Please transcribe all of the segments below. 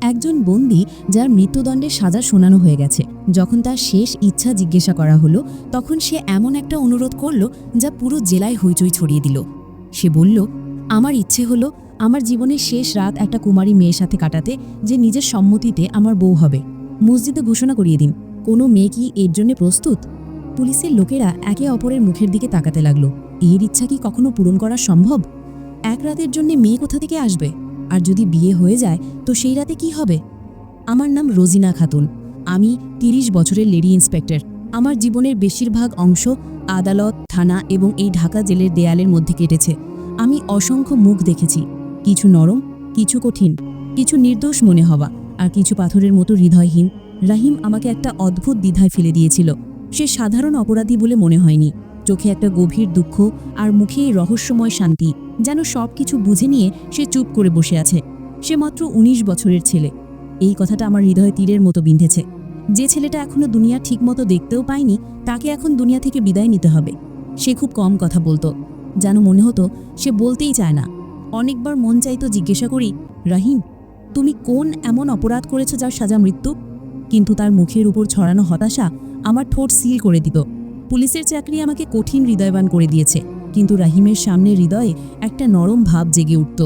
একজন বন্দী যার মৃত্যুদণ্ডের সাজা শোনানো হয়ে গেছে। যখন তার শেষ ইচ্ছা জিজ্ঞাসা করা হলো, তখন সে এমন একটা অনুরোধ করল যা পুরো জেলায় হইচই ছড়িয়ে দিল। সে বলল, আমার ইচ্ছে হলো আমার জীবনের শেষ রাত একটা কুমারী মেয়ের সাথে কাটাতে, যে নিজের সম্মতিতে আমার বউ হবে। মসজিদে ঘোষণা করিয়ে দিন, কোনো মেয়ে কি এর জন্য প্রস্তুত? পুলিশের লোকেরা একে অপরের মুখের দিকে তাকাতে লাগল। এর ইচ্ছা কি কখনো পূরণ করা সম্ভব? এক রাতের জন্য মেয়ে কোথা থেকে আসবে? আর যদি বিয়ে হয়ে যায়, তো সেই রাতে কি হবে? আমার নাম রোজিনা খাতুন। আমি তিরিশ বছরের লেডি ইন্সপেক্টর। আমার জীবনের বেশিরভাগ অংশ আদালত, থানা এবং এই ঢাকা জেলের দেয়ালের মধ্যে কেটেছে। আমি অসংখ্য মুখ দেখেছি। কিছু নরম, কিছু কঠিন, কিছু নির্দোষ মনে হওয়া আর কিছু পাথরের মতো হৃদয়হীন। রাহিম আমাকে একটা অদ্ভুত দ্বিধায় ফেলে দিয়েছিল। সে সাধারণ অপরাধী বলে মনে হয়নি। চোখে একটা গভীর দুঃখ আর মুখে রহস্যময় শান্তি, যেন সব কিছু বুঝে নিয়ে সে চুপ করে বসে আছে। সে মাত্র ১৯ বছরের ছেলে। এই কথাটা আমার হৃদয় তীরের মতো বিঁধেছে। যে ছেলেটা এখনও দুনিয়া ঠিকমতো দেখতেও পায়নি, তাকে এখন দুনিয়া থেকে বিদায় নিতে হবে। সে খুব কম কথা বলতো। যেন মনে হতো, সে বলতেই চায় না। অনেকবার মন চাইতো জিজ্ঞাসা করি, রাহিম, তুমি কোন এমন অপরাধ করেছ যার সাজা মৃত্যু? কিন্তু তার মুখের উপর ছড়ানো হতাশা আমার ঠোঁট সিল করে দিত। পুলিশের চাকরি আমাকে কঠিন হৃদয়বান করে দিয়েছে। কিন্তু রাহিমের সামনে হৃদয়ে একটা নরম ভাব জেগে উঠত।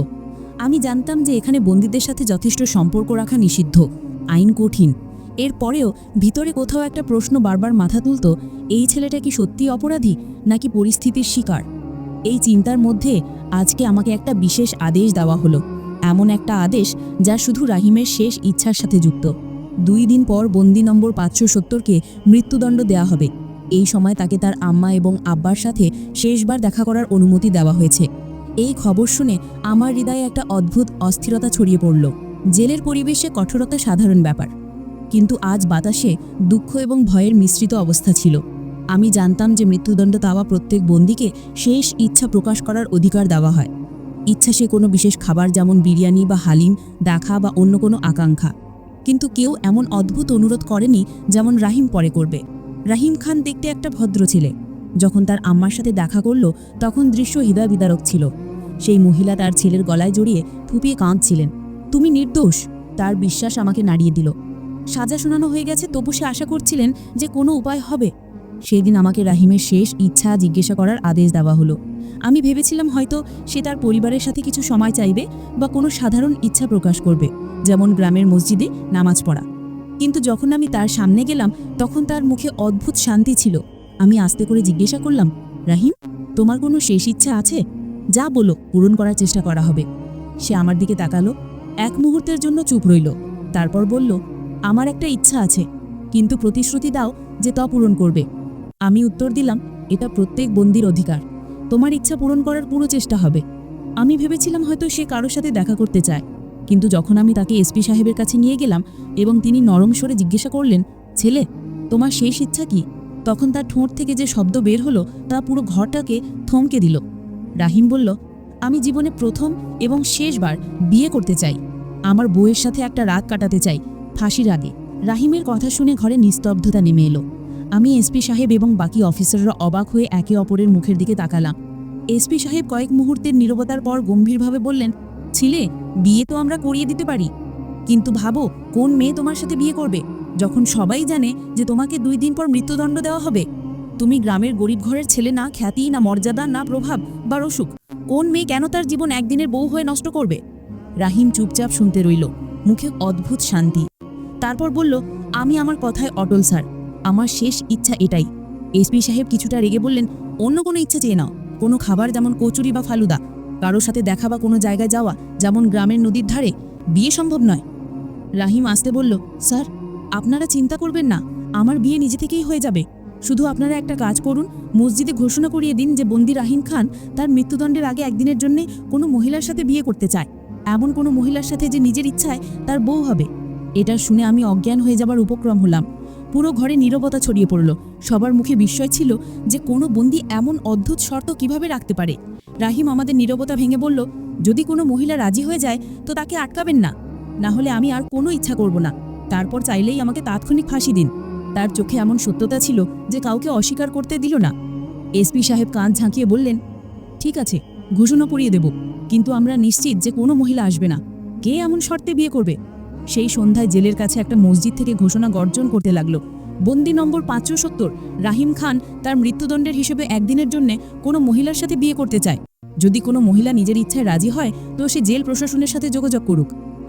আমি জানতাম যে এখানে বন্দীদের সাথে যথেষ্ট সম্পর্ক রাখা নিষিদ্ধ, আইন কঠিন। এরপরেও ভিতরে কোথাও একটা প্রশ্ন বারবার মাথা তুলত, এই ছেলেটা কি সত্যি অপরাধী, নাকি পরিস্থিতির শিকার? এই চিন্তার মধ্যে আজকে আমাকে একটা বিশেষ আদেশ দেওয়া হলো। এমন একটা আদেশ যা শুধু রাহিমের শেষ ইচ্ছার সাথে যুক্ত। দুই দিন পর বন্দি নম্বর পাঁচশো সত্তরকে মৃত্যুদণ্ড দেয়া হবে। এই সময় তাকে তার আম্মা এবং আব্বার সাথে শেষবার দেখা করার অনুমতি দেওয়া হয়েছে। এই খবর শুনে আমার হৃদয়ে একটা অদ্ভুত অস্থিরতা ছড়িয়ে পড়ল। জেলের পরিবেশে কঠোরতা সাধারণ ব্যাপার। কিন্তু আজ বাতাসে দুঃখ এবং ভয়ের মিশ্রিত অবস্থা ছিল। আমি জানতাম যে মৃত্যুদণ্ড দেওয়া প্রত্যেক বন্দীকে শেষ ইচ্ছা প্রকাশ করার অধিকার দেওয়া হয়। ইচ্ছা সে কোনো বিশেষ খাবার যেমন বিরিয়ানি বা হালিম দেখা বা অন্য কোনো আকাঙ্ক্ষা। কিন্তু কেউ এমন অদ্ভুত অনুরোধ করেনি যেমন রাহিম পরে করবে। রাহিম খান দেখতে একটা ভদ্র ছেলে। যখন তার আম্মার সাথে দেখা করল, তখন দৃশ্য হৃদয় বিদারক ছিল। সেই মহিলা তার ছেলের গলায় জড়িয়ে ফুপিয়ে কাঁদছিলেন। তুমি নির্দোষ! তার বিশ্বাস আমাকে নাড়িয়ে দিল। সাজা শোনানো হয়ে গেছে, তবু সে আশা করছিলেন যে কোনো উপায় হবে। সেই দিন আমাকে রাহিমের শেষ ইচ্ছা জিজ্ঞাসা করার আদেশ দেওয়া হলো। আমি ভেবেছিলাম হয়তো সে তার পরিবারের সাথে কিছু সময় চাইবে বা কোনো সাধারণ ইচ্ছা প্রকাশ করবে, যেমন গ্রামের মসজিদে নামাজ পড়া। কিন্তু যখন আমি তার সামনে গেলাম, তখন তার মুখে অদ্ভুত শান্তি ছিল। আমি আস্তে করে জিজ্ঞাসা করলাম, রাহিম, তোমার কোনো শেষ ইচ্ছা আছে? যা বলো, পূরণ করার চেষ্টা করা হবে। সে আমার দিকে তাকালো, এক মুহূর্তের জন্য চুপ রইল। তারপর বলল, আমার একটা ইচ্ছা আছে, কিন্তু প্রতিশ্রুতি দাও যে তা পূরণ করবে। আমি উত্তর দিলাম, এটা প্রত্যেক বন্দির অধিকার। তোমার ইচ্ছা পূরণ করার পুরো চেষ্টা হবে। আমি ভেবেছিলাম হয়তো সে কারোর সাথে দেখা করতে চায়। কিন্তু যখন আমি তাকে এসপি সাহেবের কাছে নিয়ে গেলাম এবং তিনি নরম স্বরে জিজ্ঞাসা করলেন, ছেলে, তোমার শেষ ইচ্ছা কি? তখন তার ঠোঁট থেকে যে শব্দ বের হলো, তা পুরো ঘরটাকে থমকে দিল। রাহিম বলল, আমি জীবনে প্রথম এবং শেষবার বিয়ে করতে চাই। আমার বউয়ের সাথে একটা রাত কাটাতে চাই, ফাঁসির আগে। রাহিমের কথা শুনে ঘরে নিস্তব্ধতা নেমে এলো। আমি এসপি সাহেব এবং বাকি অফিসাররা অবাক হয়ে একে অপরের মুখের দিকে তাকালাম। এসপি সাহেব কয়েক মুহূর্তের নীরবতার পর গম্ভীরভাবে বললেন ছিলে বিয়ে তো আমরা করিয়ে দিতে পারি। কিন্তু ভাবো, কোন মেয়ে তোমার সাথে বিয়ে করবে? যখন সবাই জানে যে তোমাকে দুই দিন পর মৃত্যুদণ্ড দেওয়া হবে। তুমি গ্রামের গরিব ঘরের ছেলে না, খ্যাতি, না মর্যাদা, না প্রভাব, বা রসুক। কোন মেয়ে কেন তার জীবন একদিনের বউ হয়ে নষ্ট করবে? রাহিম চুপচাপ শুনতে রইল, মুখে অদ্ভুত শান্তি। তারপর বলল, আমি আমার কথায় অটল, স্যার। আমার শেষ ইচ্ছা এটাই। এসপি সাহেব কিছুটা রেগে বললেন, অন্য কোনো ইচ্ছা চেয়ে নাও। কোনো খাবার যেমন কচুরি বা ফালুদা কারোর সাথে দেখা বা কোনো জায়গায় যাওয়া, যেমন গ্রামের নদীর ধারে, বিয়ে সম্ভব নয়। রাহিম আসতে বলল, স্যার, আপনারা চিন্তা করবেন না, আমার বিয়ে নিজে থেকেই হয়ে যাবে। শুধু আপনারা একটা কাজ করুন, মসজিদে ঘোষণা করিয়ে দিন যে বন্দি রাহিম খান তার মৃত্যুদণ্ডের আগে একদিনের জন্য কোনো মহিলার সাথে বিয়ে করতে চায়। এমন কোনো মহিলার সাথে যে নিজের ইচ্ছায় তার বউ হবে। এটা শুনে আমি অজ্ঞান হয়ে যাবার উপক্রম হলাম। পুরো ঘরে নীরবতা ছড়িয়ে পড়ল। সবার মুখে বিস্ময় ছিল যে কোনো বন্দি এমন অদ্ভুত শর্ত কীভাবে রাখতে পারে। রাহিম আমাদের নীরবতা ভেঙে বলল, যদি কোনো মহিলা রাজি হয়ে যায়, তো তাকে আটকাবেন না। না হলে আমি আর কোনো ইচ্ছা করব না। তারপর চাইলেই আমাকে তাৎক্ষণিক ফাঁসি দিন। তার চোখে এমন সত্যতা ছিল যে কাউকে অস্বীকার করতে দিল না। এসপি সাহেব কাঁধ ঝাঁকিয়ে বললেন, ঠিক আছে, ঘোষণা করিয়ে দেব। কিন্তু আমরা নিশ্চিত যে কোনো মহিলা আসবে না। কে এমন শর্তে বিয়ে করবে? সেই সন্ধ্যায় জেলের কাছে একটা মসজিদ থেকে ঘোষণা গর্জন করতে লাগল। বন্দি নম্বর পাঁচশো সত্তর, রাহিম খান তার মৃত্যুদণ্ডের হিসেবে একদিনের জন্য কোনো মহিলার সাথে বিয়ে করতে চায়। যদি কোনো মহিলা নিজের ইচ্ছায় রাজি হয়, তো সে জেল প্রশাসনের সাথে যোগাযোগ করুক।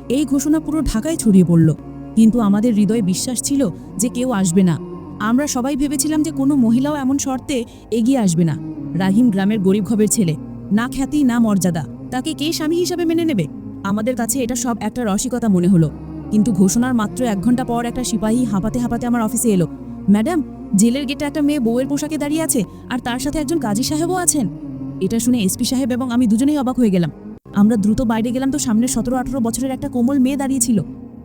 এই ঘোষণা পুরো ঢাকায় ছড়িয়ে পড়ল। কিন্তু আমাদের হৃদয়ে বিশ্বাস ছিল যে কেউ আসবে না। আমরা সবাই ভেবেছিলাম যে কোনো মহিলাও এমন শর্তে এগিয়ে আসবে না। রাহিম গ্রামের গরিব ঘবের ছেলে। না খ্যাতি, না মর্যাদা। তাকে কে স্বামী হিসাবে মেনে নেবে? আমাদের কাছে এটা সব একটা রসিকতা মনে হলো। কিন্তু ঘোষণার মাত্র এক ঘণ্টা পর একটা সিপাহী হাঁপাতে হাঁপাতে আমার অফিসে এলো। ম্যাডাম, জেলের গেটে একটা মেয়ে বউয়ের পোশাকে দাঁড়িয়ে আছে আর তার সাথে একজন কাজী সাহেবও আছেন। এটা শুনে এসপি সাহেব এবং আমি দুজনেই অবাক হয়ে গেলাম। আমরা দ্রুত বাইরে গেলাম তো সামনে সতেরো আঠারো বছরের একটা কোমল মেয়ে দাঁড়িয়েছিল।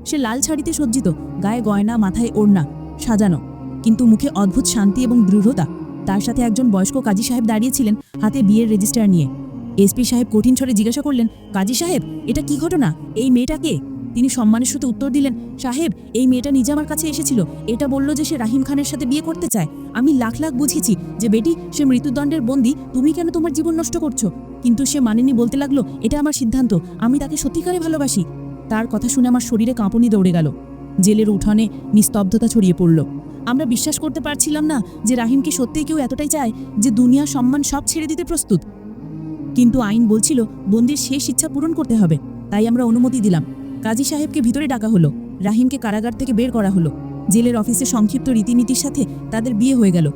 সে লাল শাড়িতে সজ্জিত, গায়ে গয়না, মাথায় ওড়না, সাজানো, কিন্তু মুখে অদ্ভুত শান্তি এবং দৃঢ়তা। তার সাথে একজন বয়স্ক কাজী সাহেব দাঁড়িয়েছিলেন হাতে বিয়ের রেজিস্টার নিয়ে। এসপি সাহেব কঠিন স্বরে জিজ্ঞাসা করলেন, কাজী সাহেব, এটা কি ঘটনা? এই মেয়েটা কে? তিনি সম্মানের সাথে উত্তর দিলেন, সাহেব, এই মেয়েটা নিজে আমার কাছে এসেছিল। এটা বলল যে সে রাহিম খানের সাথে বিয়ে করতে চায়। আমি লাখ লাখ বুঝেছি যে, বেটি, সে মৃত্যুদণ্ডের বন্দি, তুমি কেন তোমার জীবন নষ্ট করছ? কিন্তু সে মানেনি বলতে লাগল, এটা আমার সিদ্ধান্ত, আমি তাকে সত্যিকারে ভালোবাসি। তার কথা শুনে আমার শরীরে কাঁপুনি দৌড়ে গেল। জেলের উঠানে নিস্তব্ধতা ছড়িয়ে পড়ল। আমরা বিশ্বাস করতে পারছিলাম না যে রাহিমকে সত্যিই কেউ এতটাই চায় যে দুনিয়া সম্মান সব ছেড়ে দিতে প্রস্তুত। কিন্তু আইন বলছিল, বন্দির শেষ ইচ্ছা পূরণ করতে হবে। তাই আমরা অনুমতি দিলাম। কাজী সাহেবকে ভিতরে ডাকা হলো, রাহিমকে কারাগার থেকে বের করা হলো। জেলের অফিসে সংক্ষিপ্ত রীতিনীতির সাথে তাদের বিয়ে হয়ে গেল।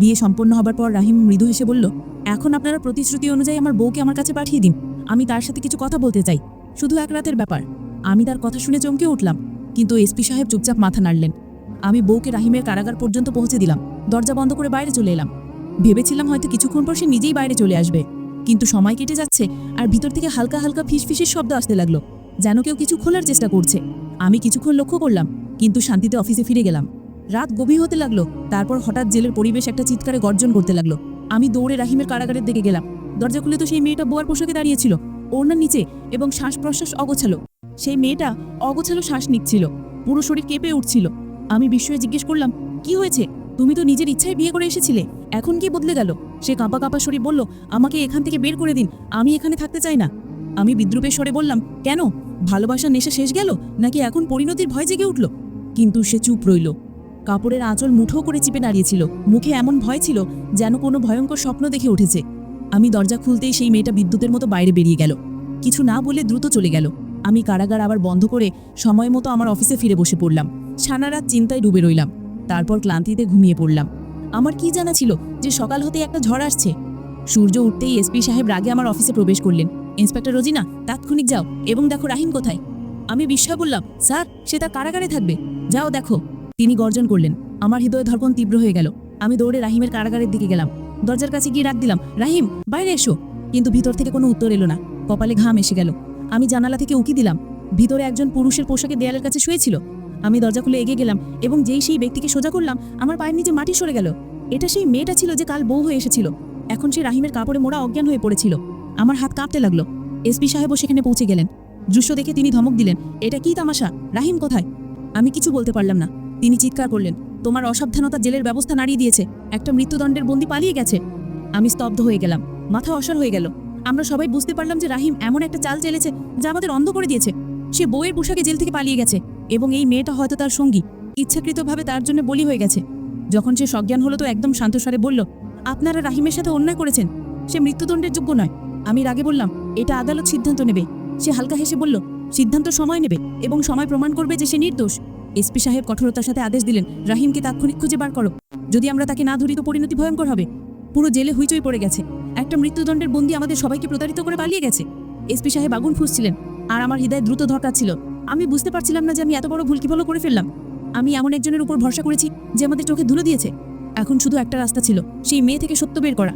বিয়ে সম্পন্ন হবার পর রাহিম মৃদু হেসে বলল, এখন আপনারা প্রতিশ্রুতি অনুযায়ী আমার বউকে আমার কাছে পাঠিয়ে দিন। আমি তার সাথে কিছু কথা বলতে চাই। শুধু এক রাতের ব্যাপার। আমি তার কথা শুনে চমকে উঠলাম, কিন্তু এসপি সাহেব চুপচাপ মাথা নাড়লেন। আমি বউকে রাহিমের কারাগার পর্যন্ত পৌঁছে দিলাম। দরজা বন্ধ করে বাইরে চলে এলাম। ভেবেছিলাম হয়তো কিছুক্ষণ পর সে নিজেই বাইরে চলে আসবে। কিন্তু সময় কেটে যাচ্ছে, আর ভিতর থেকে হালকা হালকা ফিসফিসের শব্দ আসতে লাগল। যেন কেউ কিছু খোলার চেষ্টা করছে। আমি কিছুক্ষণ লক্ষ্য করলাম, কিন্তু শান্তিতে অফিসে ফিরে গেলাম। রাত গভীর হতে লাগল, তারপর হঠাৎ জেলের পরিবেশ একটা চিৎকারে গর্জন করতে লাগল। আমি দৌড়ে রাহিমের কারাগারের দিকে গেলাম। দরজা খুলে তো সেই মেয়েটা বোয়ার পোশাকে দাঁড়িয়েছিল ওড়নার নিচে এবং শ্বাস প্রশ্বাস অগোছালো। সেই মেয়েটা অগোছালো শ্বাস নিচ্ছিল, পুরো শরীর কেঁপে উঠছিল। আমি বিস্ময়ে জিজ্ঞেস করলাম, কি হয়েছে? তুমি তো নিজের ইচ্ছায় বিয়ে করে এসেছিলে। এখন কি বদলে গেল? সে কাঁপা কাঁপা শরীর বলল, আমাকে এখান থেকে বের করে দিন, আমি এখানে থাকতে চাই না। আমি বিদ্রুপের স্বরে বললাম, কেন? ভালোবাসার নেশা শেষ গেল? নাকি এখন পরিণতির ভয় জেগে উঠল? কিন্তু সে চুপ রইল। কাপড়ের আঁচল মুঠো করে চিপে দাঁড়িয়েছিল। মুখে এমন ভয় ছিল যেন কোনো ভয়ঙ্কর স্বপ্ন দেখে উঠেছে। আমি দরজা খুলতেই সেই মেয়েটা বিদ্যুতের মতো বাইরে বেরিয়ে গেল। কিছু না বলে দ্রুত চলে গেল। আমি কারাগার আবার বন্ধ করে সময় মতো আমার অফিসে ফিরে বসে পড়লাম। সারা রাত চিন্তায় ডুবে রইলাম। তারপর ক্লান্তিতে ঘুমিয়ে পড়লাম। আমার কি জানা ছিল যে সকাল হতেই একটা ঝড় আসছে? সূর্য উঠতেই এসপি সাহেব রাগে আমার অফিসে প্রবেশ করলেন। ইন্সপেক্টর রোজিনা, তাৎক্ষণিক যাও এবং দেখো রাহিম কোথায়। আমি বিস্ময় বললাম, স্যার, সে তার কারাগারে থাকবে। যাও দেখো। তিনি গর্জন করলেন। আমার হৃদয় ধর্পণ তীব্র হয়ে গেল। আমি দৌড়ে রাহিমের কারাগারের দিকে গেলাম। দরজার কাছে গিয়ে ডাক দিলাম, রাহিম, বাইরে এসো। কিন্তু ভিতর থেকে কোনো উত্তর এলো না। কপালে ঘাম এসে গেল। আমি জানালা থেকে উকি দিলাম। ভিতরে একজন পুরুষের পোশাকে দেয়ালের কাছে শুয়েছিল। আমি দরজা খুলে এগিয়ে গেলাম এবং যেই সেই ব্যক্তিকে সোজা করলাম, আমার পায়ের নিচে মাটি সরে গেল। এটা সেই মেয়েটা ছিল যে কাল বউ হয়ে এসেছিল। এখন সে রাহিমের কাপড়ে মোড়া অজ্ঞান হয়ে পড়েছিল। আমার হাত কাঁপতে লাগল। এসপি সাহেবও সেখানে পৌঁছে গেলেন। দৃশ্য দেখে তিনি ধমক দিলেন, এটা কি তামাশা? রাহিম কোথায়? আমি কিছু বলতে পারলাম না। তিনি চিৎকার করলেন, তোমার অসাবধানতা জেলের ব্যবস্থা নাড়িয়ে দিয়েছে। একটা মৃত্যুদণ্ডের বন্দি পালিয়ে গেছে। আমি স্তব্ধ হয়ে গেলাম। মাথা অসার হয়ে গেল। আমরা সবাই বুঝতে পারলাম যে রাহিম এমন একটা চাল চেলেছে যা আমাদের অন্ধ করে দিয়েছে। সে বউয়ের পোশাকে জেল থেকে পালিয়ে গেছে এবং এই মেয়েটা হয়তো তার সঙ্গী। ইচ্ছাকৃতভাবে তার জন্য বলি হয়ে গেছে। যখন সে সজ্ঞান হলো তো একদম শান্তস্বরে বলল, আপনারা রাহিমের সাথে অন্যায় করেছেন। সে মৃত্যুদণ্ডের যোগ্য নয়। আমি রাগে বললাম, এটা আদালত সিদ্ধান্ত নেবে। সে হালকা হেসে বলল, সিদ্ধান্ত সময় নেবে এবং সময় প্রমাণ করবে যে সে নির্দোষ। এসপি সাহেব কঠোরতার সাথে আদেশ দিলেন, রাহিমকে তাৎক্ষণিক খুঁজে বার করো। যদি আমরা তাকে না ধরি তো পরিণতি ভয়ঙ্কর হবে। পুরো জেলে হুইচই পড়ে গেছে। একটা মৃত্যুদণ্ডের বন্দি আমাদের সবাইকে প্রতারিত করে পালিয়ে গেছে। এসপি সাহেব আগুন ফুসছিলেন, আর আমার হৃদয় দ্রুত ধরকাচ্ছিল আমি বুঝতে পারছিলাম না যে আমি এত বড় ভুল কীভাবে করে ফেললাম। আমি এমন একজনের উপর ভরসা করেছি যে আমাদের চোখে ধুলো দিয়েছে। এখন শুধু একটা রাস্তা ছিল, সেই মেয়ে থেকে সত্য বের করা।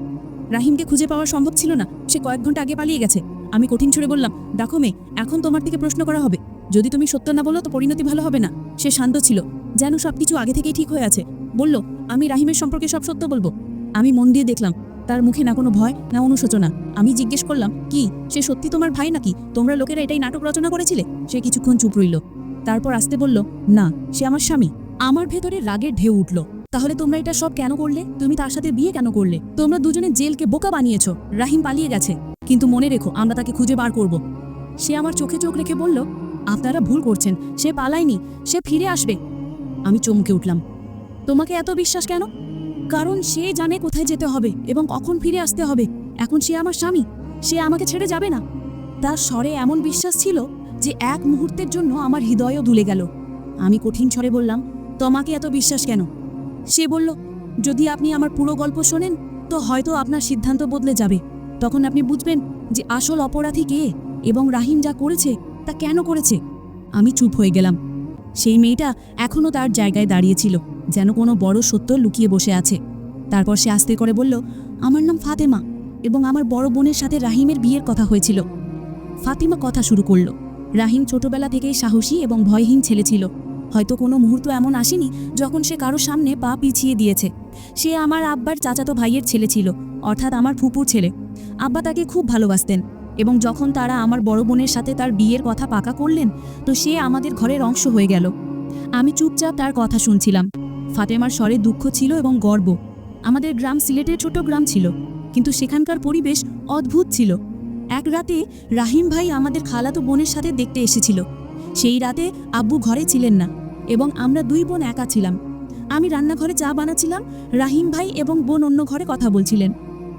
রাহিমকে খুঁজে পাওয়া সম্ভব ছিল না। সে কয়েক ঘণ্টা আগে পালিয়ে গেছে। আমি কঠিন ছুড়ে বললাম, দেখো মেয়ে, এখন তোমার থেকে প্রশ্ন করা হবে। যদি তুমি সত্য না বলো, তো পরিণতি ভালো হবে না। সে শান্ত ছিল, যেন সবকিছু আগে থেকেই ঠিক হয়ে আছে। বলল, আমি রাহিমের সম্পর্কে সব সত্য বলব। আমি মন দিয়ে দেখলাম, তার মুখে না কোনো ভয়, না অনুশোচনা। আমি জিজ্ঞেস করলাম, কি, সে সত্যি তোমার ভাই নাকি? তোমরা লোকেরা এটাই নাটক রচনা করেছিলে? সে কিছুক্ষণ চুপ রইল। তারপর আসতে বলল, না, সে আমার স্বামী। আমার ভেতরে রাগের ঢেউ উঠল। তাহলে তোমরা এটা সব কেন করলে? তুমি তার সাথে বিয়ে কেন করলে? তোমরা দুজনে জেলকে বোকা বানিয়েছ। রাহিম পালিয়ে গেছে। কিন্তু মনে রেখো, আমরা তাকে খুঁজে বার করব। সে আমার চোখে চোখ রেখে বলল, আপনারা ভুল করছেন। সে পালায়নি। সে ফিরে আসবে। আমি চমকে উঠলাম। তোমাকে এত বিশ্বাস কেন? কারণ সে জানে কোথায় যেতে হবে এবং কখন ফিরে আসতে হবে। এখন সে আমার স্বামী। সে আমাকে ছেড়ে যাবে না। তার স্বরে এমন বিশ্বাস ছিল যে এক মুহূর্তের জন্য আমার হৃদয়ও দুলে গেল। আমি কঠিন স্বরে বললাম, তোমাকে এত বিশ্বাস কেন? সে বলল, যদি আপনি আমার পুরো গল্প শোনেন, তো হয়তো আপনার সিদ্ধান্ত বদলে যাবে। তখন আপনি বুঝবেন যে আসল অপরাধী কে এবং রাহিম যা করেছে, তা কেন করেছে। আমি চুপ হয়ে গেলাম। সেই মেয়েটা এখনও তার জায়গায় দাঁড়িয়েছিল, যেন কোনো বড় সত্য লুকিয়ে বসে আছে। তারপর সে আস্তে করে বলল, আমার নাম ফাতেমা এবং আমার বড় বোনের সাথে রাহিমের বিয়ের কথা হয়েছিল। ফাতিমা কথা শুরু করল। রাহিম ছোটবেলা থেকেই সাহসী এবং ভয়হীন ছেলে ছিল। হয়তো কোনো মুহূর্ত এমন আসেনি যখন সে কারও সামনে পা পিছিয়ে দিয়েছে। সে আমার আব্বার চাচাতো ভাইয়ের ছেলে ছিল, অর্থাৎ আমার ফুপুর ছেলে। আব্বা তাকে খুব ভালোবাসতেন এবং যখন তারা আমার বড় বোনের সাথে তার বিয়ের কথা পাকা করলেন, তো সে আমাদের ঘরের অংশ হয়ে গেল। আমি চুপচাপ তার কথা শুনছিলাম। ফাতেমার স্বরে দুঃখ ছিল এবং গর্ব। আমাদের গ্রাম সিলেটের ছোট গ্রাম ছিল, কিন্তু সেখানকার পরিবেশ অদ্ভুত ছিল। এক রাতে রাহিম ভাই আমাদের খালাতো বোনের সাথে দেখতে এসেছিল। সেই রাতে আব্বু ঘরে ছিলেন না। এবং আমরা দুই বোন একা ছিলাম। আমি রান্নাঘরে চা বানাচ্ছিলাম, রাহিম ভাই এবং বোন অন্য ঘরে কথা বলছিলেন।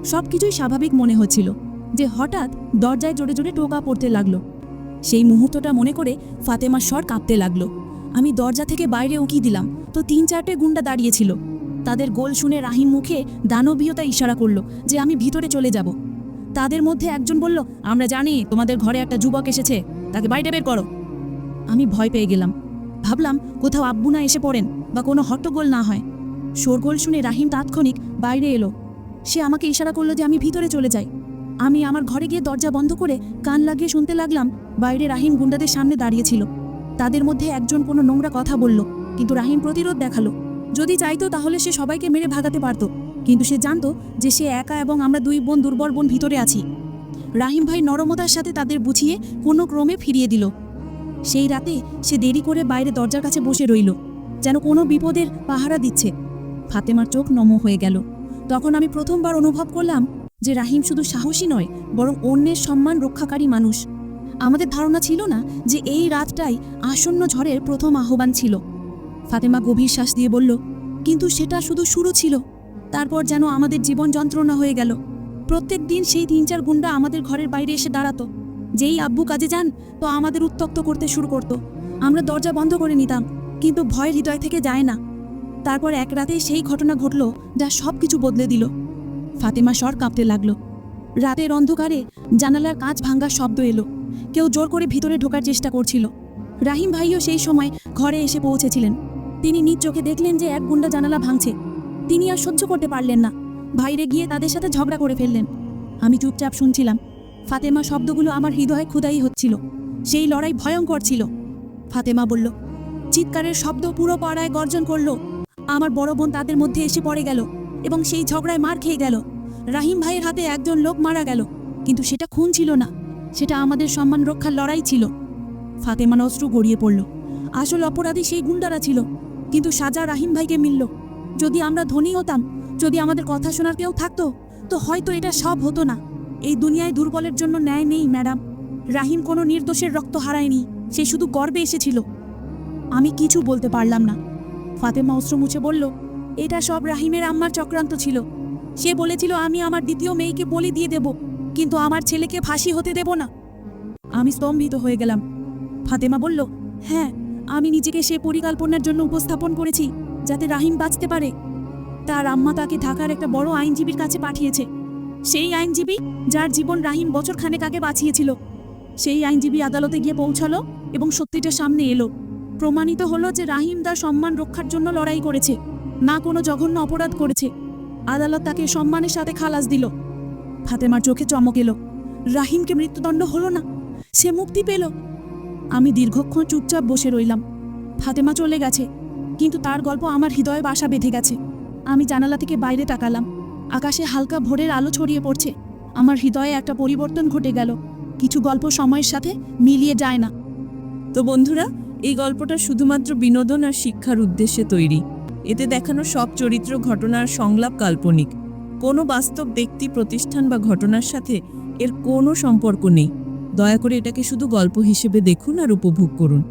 সব কিছুই স্বাভাবিক মনে হচ্ছিল, যে হঠাৎ দরজায় জোরে জোরে টোকা পড়তে লাগল। সেই মুহূর্তটা মনে করে ফাতেমার স্বর কাঁপতে লাগল। আমি দরজা থেকে বাইরে উঁকি দিলাম, তো তিন চারটে গুন্ডা দাঁড়িয়েছিল। তাদের গোল শুনে রাহিম মুখে দানবীয়তা ইশারা করল, যে আমি ভিতরে চলে যাব। তাদের মধ্যে একজন বলল, আমরা জানি তোমাদের ঘরে একটা যুবক এসেছে, তাকে বাইরে বের করো। আমি ভয় পেয়ে গেলাম। ভাবলাম কোথাও আব্বু না এসে পড়েন বা কোনো হট্টগোল না হয়। শোরগোল শুনে রাহিম তাৎক্ষণিক বাইরে এলো। সে আমাকে ইশারা করল যে আমি ভিতরে চলে যাই। আমি আমার ঘরে গিয়ে দরজা বন্ধ করে কান লাগিয়ে শুনতে লাগলাম, বাইরে রাহিম গুন্ডাদের সামনে দাঁড়িয়েছিল তাদের মধ্যে একজন কোনো নোংরা কথা বলল, কিন্তু রাহিম প্রতিরোধ দেখাল। যদি চাইতো তাহলে সে সবাইকে মেরে ভাগাতে পারত, কিন্তু সে জানতো যে সে একা এবং আমরা দুই বোন দুর্বল বোন ভিতরে আছি। রাহিম ভাই নরমতার সাথে তাদের বুঝিয়ে কোনো ক্রমে ফিরিয়ে দিল। সেই রাতে সে দেরি করে বাইরে দরজার কাছে বসে রইল, যেন কোনো বিপদের পাহারা দিচ্ছে। ফাতেমার চোখ নম হয়ে গেল। তখন আমি প্রথমবার অনুভব করলাম যে রাহিম শুধু সাহসী নয়, বরং অন্যের সম্মান রক্ষাকারী মানুষ। আমাদের ধারণা ছিল না যে এই রাতটাই আসন্ন ঝড়ের প্রথম আহ্বান ছিল। ফাতেমা গভীর শ্বাস দিয়ে বলল, কিন্তু সেটা শুধু শুরু ছিল। তারপর যেন আমাদের জীবন যন্ত্রণা হয়ে গেল। প্রত্যেক দিন সেই তিন চার গুন্ডা আমাদের ঘরের বাইরে এসে দাঁড়াতো। যেই আব্বু কাজে যান, তো আমাদের উত্তক্ত করতে শুরু করত। আমরা দরজা বন্ধ করে নিতাম, কিন্তু ভয় হৃদয় থেকে যায় না। তারপর এক রাতে সেই ঘটনা ঘটল, যা সব কিছু বদলে দিল। ফাতেমা স্বর কাঁপতে লাগল। রাতের অন্ধকারে জানালার কাঁচ ভাঙ্গার শব্দ এলো। কেউ জোর করে ভিতরে ঢোকার চেষ্টা করছিল। রাহিম ভাইও সেই সময় ঘরে এসে পৌঁছেছিলেন। তিনি নিজ চোখে দেখলেন যে এক গুন্ডা জানালা ভাঙছে। তিনি আর সহ্য করতে পারলেন না। বাইরে গিয়ে তাদের সাথে ঝগড়া করে ফেললেন। আমি চুপচাপ শুনছিলাম। ফাতেমা শব্দগুলো আমার হৃদয়ে ক্ষুদাই হচ্ছিল। সেই লড়াই ভয়ঙ্কর ছিল। ফাতেমা বলল, চিৎকারের শব্দ পুরো পাড়ায় গর্জন করল। আমার বড় বোন তাদের মধ্যে এসে পড়ে গেল এবং সেই ঝগড়ায় মার খেয়ে গেল। রাহিম ভাইয়ের হাতে একজন লোক মারা গেল, কিন্তু সেটা খুন ছিল না। সেটা আমাদের সম্মান রক্ষার লড়াই ছিল। ফাতেমা নস্ত্র গড়িয়ে পড়ল। আসল অপরাধী সেই গুন্ডারা ছিল, কিন্তু সাজা রাহিম ভাইকে মিলল। যদি আমরা ধনী হতাম, যদি আমাদের কথা শোনার কেউ থাকতো, তো হয়তো এটা সব হতো না। এই দুনিয়ায় দুর্বলের জন্য ন্যায় নেই, ম্যাডাম। রাহিম কোনো নির্দোষের রক্ত হারায়নি, সে শুধু গর্বে এসেছিল। আমি কিছু বলতে পারলাম না। ফাতেমা অস্ত্র মুছে বলল, এটা সব রাহিমের আম্মার চক্রান্ত ছিল। সে বলেছিল, আমি আমার দ্বিতীয় মেয়েকে বলি দিয়ে দেব, কিন্তু আমার ছেলেকে ফাঁসি হতে দেব না। আমি স্তম্ভিত হয়ে গেলাম। ফাতেমা বলল হ্যাঁ আমি নিজেকে সে পরিকল্পনার জন্য উপস্থাপন করেছি, যাতে রাহিম বাঁচতে পারে। তার আম্মা তাকে ঢাকার একটা বড় আইনজীবীর কাছে পাঠিয়েছে। সেই আইনজীবী যার জীবন রাহিম বছর খানেক আগে বাঁচিয়েছিল। সেই আইনজীবী আদালতে গিয়ে পৌঁছালো এবং সত্যিটা সামনে এলো। প্রমাণিত হলো যে রাহিম তার সম্মান রক্ষার জন্য লড়াই করেছে, না কোনো জঘন্য অপরাধ করেছে। আদালত তাকে সম্মানের সাথে খালাস দিল। ফাতেমার চোখে চমক এলো। রাহিমকে মৃত্যুদণ্ড হলো না, সে মুক্তি পেল। আমি দীর্ঘক্ষণ চুপচাপ বসে রইলাম। ফাতেমা চলে গেছে, কিন্তু তার গল্প আমার হৃদয়ে বাসা বেঁধে গেছে। আমি জানালা থেকে বাইরে তাকালাম। আকাশে হালকা ভোরের আলো ছড়িয়ে পড়ছে। আমার হৃদয়ে একটা পরিবর্তন ঘটে গেল। কিছু গল্প সময়ের সাথে মিলিয়ে যায় না। তো বন্ধুরা, এই গল্পটা শুধুমাত্র বিনোদন আর শিক্ষার উদ্দেশ্যে তৈরি। এতে দেখানো সব চরিত্র ঘটনার সংলাপ কাল্পনিক। কোনো বাস্তব ব্যক্তি, প্রতিষ্ঠান বা ঘটনার সাথে এর কোনো সম্পর্ক নেই। দয়া করে এটাকে শুধু গল্প হিসেবে দেখুন আর উপভোগ করুন।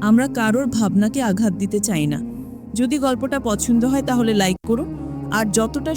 আমরা কারোর ভাবনাকে আঘাত দিতে চাই না। যদি গল্পটা পছন্দ হয় তাহলে লাইক করুন। আর যতটা